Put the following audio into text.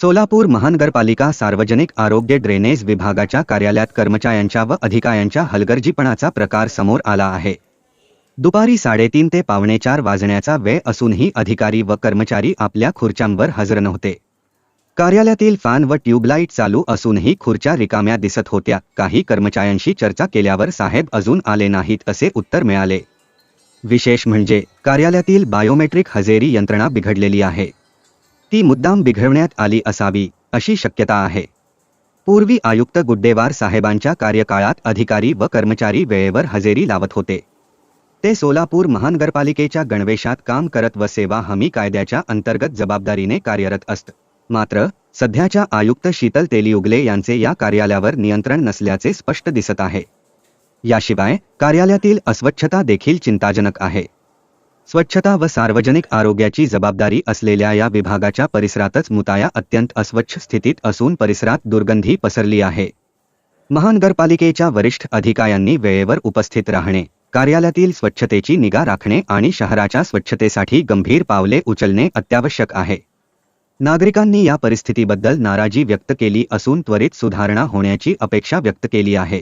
सोलापूर महानगरपालिका सार्वजनिक आरोग्य ड्रेनेज विभागाच्या कार्यालयात कर्मचाऱ्यांच्या व अधिकाऱ्यांच्या हलगर्जीपणाचा प्रकार समोर आला आहे. दुपारी साडेतीन ते पावणे चार वाजण्याचा वेळ असूनही अधिकारी व कर्मचारी आपल्या खुर्च्यांवर हजर नव्हते. कार्यालयातील फॅन व ट्यूबलाईट चालू असूनही खुर्च्या रिकाम्या दिसत होत्या. काही कर्मचाऱ्यांशी चर्चा केल्यावर साहेब अजून आले नाहीत असे उत्तर मिळाले. विशेष म्हणजे कार्यालयातील बायोमेट्रिक हजेरी यंत्रणा बिघडलेली आहे. ती मुद्दाम बिघडवण्यात आली असावी अशी शक्यता आहे. पूर्वी आयुक्त गुड्डेवार साहेबांच्या कार्यकाळात अधिकारी व कर्मचारी वेळेवर हजेरी लावत होते. ते सोलापूर महानगरपालिकेच्या गणवेशात काम करत व सेवा हमी कायद्याच्या अंतर्गत जबाबदारीने कार्यरत असत. मात्र सध्याच्या आयुक्त शीतल तेलियुगले यांचे या कार्यालयावर नियंत्रण नसल्याचे स्पष्ट दिसत आहे. याशिवाय कार्यालयातील अस्वच्छता देखील चिंताजनक आहे. स्वच्छता व सार्वजनिक आरोग्याची जबाबदारी असलेल्या या विभागाच्या परिसरातच मुताया अत्यंत अस्वच्छ स्थितीत असून परिसरात दुर्गंधी पसरली आहे. महानगरपालिकेच्या वरिष्ठ अधिकाऱ्यांनी वेळेवर उपस्थित राहणे कार्यालयातील स्वच्छतेची निगा राखणे आणि शहराच्या स्वच्छतेसाठी गंभीर पावले उचलणे अत्यावश्यक आहे. नागरिकांनी या परिस्थितीबद्दल नाराजी व्यक्त केली असून त्वरित सुधारणा होण्याची अपेक्षा व्यक्त केली आहे.